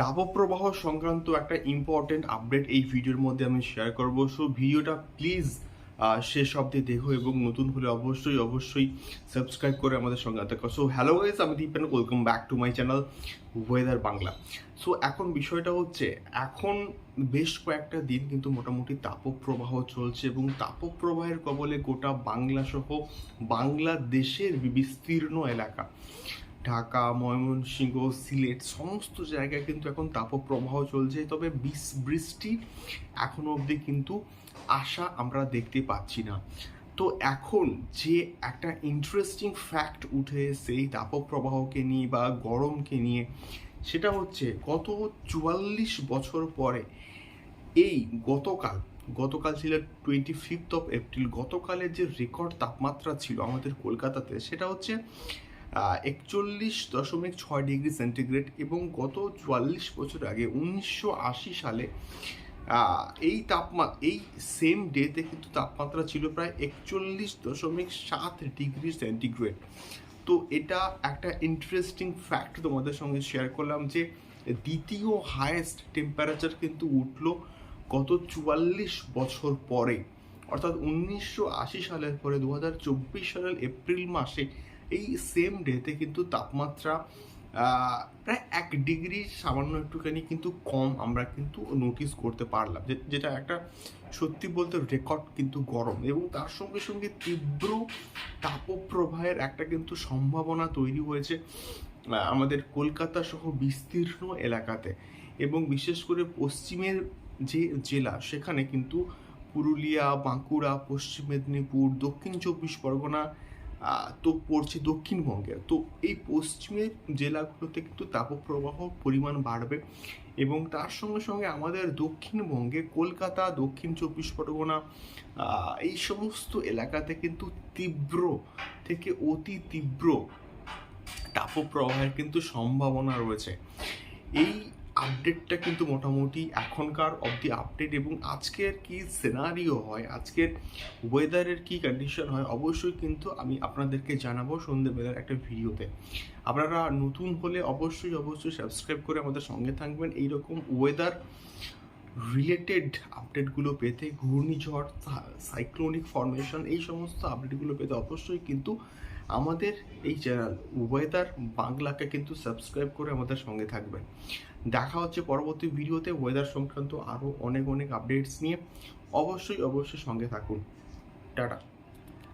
তাপপ্রবাহ সংক্রান্ত একটা ইম্পর্টেন্ট আপডেট এই ভিডিওর মধ্যে আমি শেয়ার করব। সো ভিডিওটা প্লিজ শেষ অবধি দেখো এবং নতুন হলে অবশ্যই অবশ্যই সাবস্ক্রাইব করে আমাদের সঙ্গে থাকো। সো হ্যালো গাইস আমি Dipen. Welcome back to my channel weather Bangla so এখন বিষয়টা হচ্ছে, এখন বেশ কয়েকটা দিন কিন্তু মোটামুটি তাপপ্রবাহ চলছে এবং তাপপ্রবাহের কবলে গোটা বাংলা সহ বাংলাদেশের বিস্তীর্ণ এলাকা। ঢাকা, ময়মনসিংহ, সিলেট, সমস্ত জায়গায় কিন্তু এখন তাপপ্রবাহ চলছে। তবে বৃষ্টি এখনও অবধি কিন্তু আশা আমরা দেখতে পাচ্ছি না। তো এখন যে একটা ইন্টারেস্টিং ফ্যাক্ট উঠে সেই তাপপ্রবাহকে নিয়ে বা গরমকে নিয়ে, সেটা হচ্ছে গত চুয়াল্লিশ বছর পরে এই গতকাল গতকাল ছিল টোয়েন্টি ফিফথ অফ এপ্রিল গতকালের যে রেকর্ড তাপমাত্রা ছিল আমাদের কলকাতাতে, সেটা হচ্ছে একচল্লিশ দশমিক ছয় ডিগ্রি সেন্টিগ্রেড এবং গত চুয়াল্লিশ বছর আগে উনিশশো আশি সালে এই তাপমা, এই সেম ডেতে কিন্তু তাপমাত্রা ছিল প্রায় একচল্লিশ দশমিক সাত ডিগ্রি সেন্টিগ্রেড। তো এটা একটা ইন্টারেস্টিং ফ্যাক্ট তোমাদের সঙ্গে শেয়ার করলাম যে দ্বিতীয় হায়েস্ট টেম্পারেচার কিন্তু উঠল গত চুয়াল্লিশ বছর পরে। অর্থাৎ উনিশশো আশি সালের পরে দু হাজার চব্বিশ সালের এপ্রিল মাসে এই সেম ডেতে কিন্তু তাপমাত্রা প্রায় এক ডিগ্রি সামান্য একটুখানি কিন্তু কম আমরা কিন্তু নোটিস করতে পারলাম। যেটা একটা সত্যি বলতে রেকর্ড কিন্তু গরম এবং তার সঙ্গে সঙ্গে তীব্র তাপপ্রবাহের একটা কিন্তু সম্ভাবনা তৈরি হয়েছে আমাদের কলকাতা সহ বিস্তীর্ণ এলাকাতে এবং বিশেষ করে পশ্চিমের যে জেলা, সেখানে কিন্তু পুরুলিয়া, বাঁকুড়া, পশ্চিম মেদিনীপুর, দক্ষিণ চব্বিশ পরগনা তো পড়ছে দক্ষিণবঙ্গে। তো এই পশ্চিমের জেলাগুলোতে কিন্তু তাপপ্রবাহ পরিমাণ বাড়বে এবং তার সঙ্গে সঙ্গে আমাদের দক্ষিণবঙ্গে কলকাতা, দক্ষিণ চব্বিশ পরগনা এই সমস্ত এলাকাতে কিন্তু তীব্র থেকে অতি তীব্র তাপপ্রবাহের কিন্তু সম্ভাবনা রয়েছে। এই আপডেটটা কিন্তু মোটামুটি এখনকার অবধি আপডেট এবং আজকের কি সিনারিও হয়, আজকের ওয়েদারের কি কন্ডিশন হয়, অবশ্যই কিন্তু আমি আপনাদেরকে জানাব সন্ধ্যেবেলার একটা ভিডিওতে। আপনারা নতুন হলে অবশ্যই অবশ্যই সাবস্ক্রাইব করে আমাদের সঙ্গে থাকবেন। এইরকম ওয়েদার রিলেটেড আপডেটগুলো পেতে ঘূর্ণিঝড় সাইক্লোনিক ফরমেশন এই সমস্ত আপডেটগুলো পেতে অবশ্যই কিন্তু আমাদের এই চ্যানেল ওয়েদার বাংলাকে কিন্তু সাবস্ক্রাইব করে আমাদের সঙ্গে থাকবেন। দেখা হচ্ছে পরবর্তী ভিডিওতে ওয়েদার সংক্রান্ত আরও অনেক অনেক আপডেটস নিয়ে। অবশ্যই অবশ্যই সঙ্গে থাকুন। টাটা।